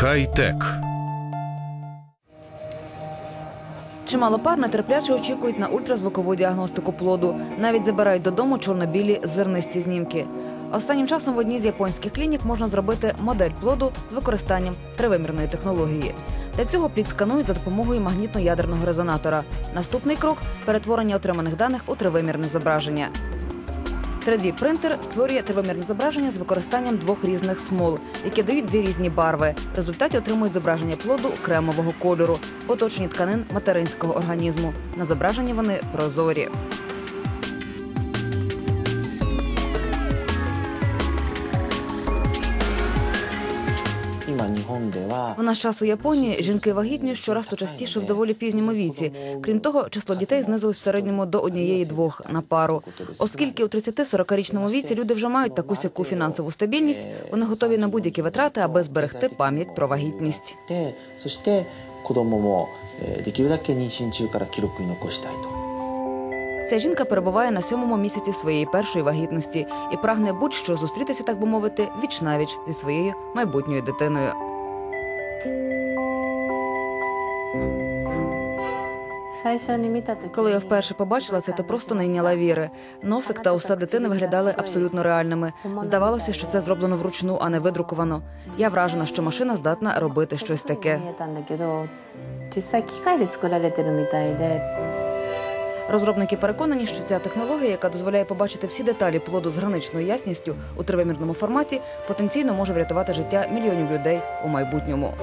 Хай-тек. Чимало пар нетерпляче очікують на ультразвукову діагностику плоду. Навіть забирають додому чорнобілі зернисті знімки. Останнім часом в одній з японських клінік можна зробити модель плоду з використанням тривимірної технології. Для цього плід сканують за допомогою магнітно-ядерного резонатора. Наступний крок перетворення отриманих даних у тривимірне зображення. 3D-принтер створює тривимірне зображення з використанням двох різних смол, які дають дві різні барви. В результаті отримують зображення плоду кремового кольору, оточені тканин материнського організму. На зображенні вони прозорі. В наш час у Японії жінки вагітні щораз то частіше в доволі пізньому віці. Крім того, число дітей знизилось в середньому до однієї-двох на пару. Оскільки у 30-40-річному віці люди вже мають таку сяку фінансову стабільність, вони готові на будь-які витрати, аби зберегти пам'ять про вагітність. でそして子供もえーできるだけ妊娠中から記録に残したいと Ця жінка перебуває на сьомому місяці своєї першої вагітності і прагне будь-що зустрітися, так би мовити, віч зі своєю майбутньою дитиною. Коли я вперше побачила це, то просто не йняла віри. Носик та уста дитини виглядали абсолютно реальними. Здавалося, що це зроблено вручну, а не видруковано. Я вражена, що машина здатна робити щось таке. Розробники переконані, що ця технологія, яка дозволяє побачити всі деталі плоду з граничною ясністю у тривимірному форматі, потенційно може врятувати життя мільйонів людей у майбутньому.